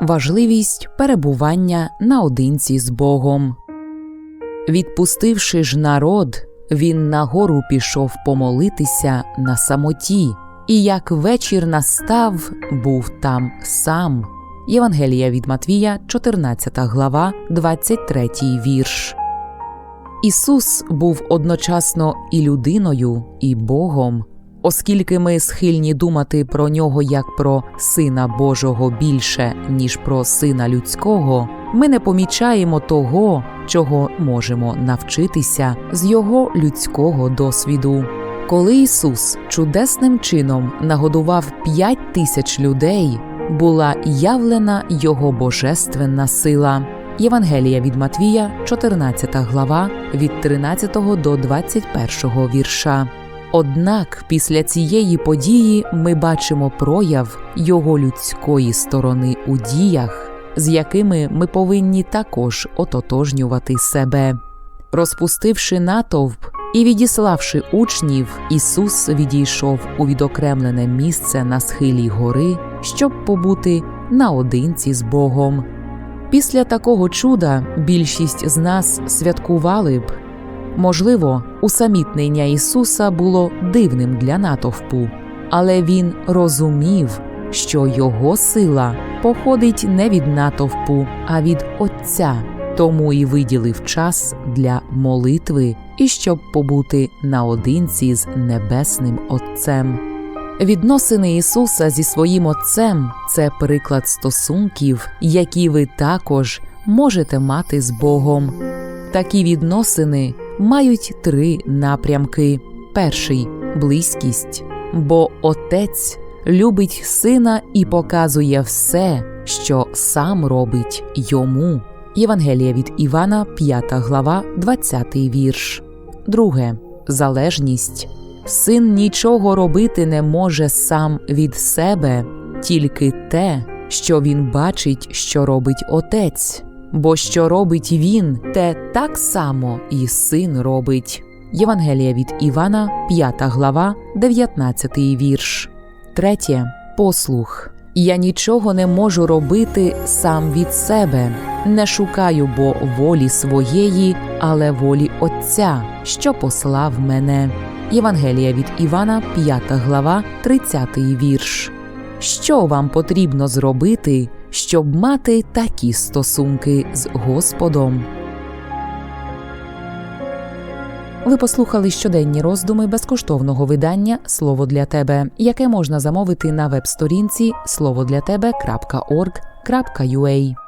важливість перебування наодинці з Богом. Відпустивши ж народ, він нагору пішов помолитися на самоті, і як вечір настав, був там сам. Євангелія від Матвія, 14 глава, 23 вірш. Ісус був одночасно і людиною, і Богом. Оскільки ми схильні думати про нього як про Сина Божого більше, ніж про Сина людського, ми не помічаємо того, чого можемо навчитися з його людського досвіду. Коли Ісус чудесним чином нагодував п'ять тисяч людей, була явлена його божественна сила. Євангелія від Матвія, 14 глава, від 13 до 21 вірша. Однак після цієї події ми бачимо прояв його людської сторони у діях, з якими ми повинні також ототожнювати себе. Розпустивши натовп і відіславши учнів, Ісус відійшов у відокремлене місце на схилі гори, щоб побути наодинці з Богом. Після такого чуда більшість з нас святкували б. Можливо, усамітнення Ісуса було дивним для натовпу, але Він розумів, що Його сила походить не від натовпу, а від Отця, тому і виділив час для молитви і щоб побути наодинці з Небесним Отцем. Відносини Ісуса зі своїм Отцем це приклад стосунків, які ви також можете мати з Богом. Такі відносини мають три напрямки: перший близькість, бо Отець любить сина і показує все, що сам робить йому. Євангелія від Івана, 5 глава, 20 вірш. Друге залежність. Син нічого робити не може сам від себе, тільки те, що він бачить, що робить отець. Бо що робить він, те так само і син робить. Євангелія від Івана, 5 глава, 19 вірш. Третє послух. Я нічого не можу робити сам від себе, не шукаю бо волі своєї, але волі Отця, що послав мене. Євангелія від Івана, 5 глава, 30 вірш. Що вам потрібно зробити, щоб мати такі стосунки з Господом? Ви послухали щоденні роздуми безкоштовного видання Слово для тебе, яке можна замовити на веб-сторінці словодлятебе.org.ua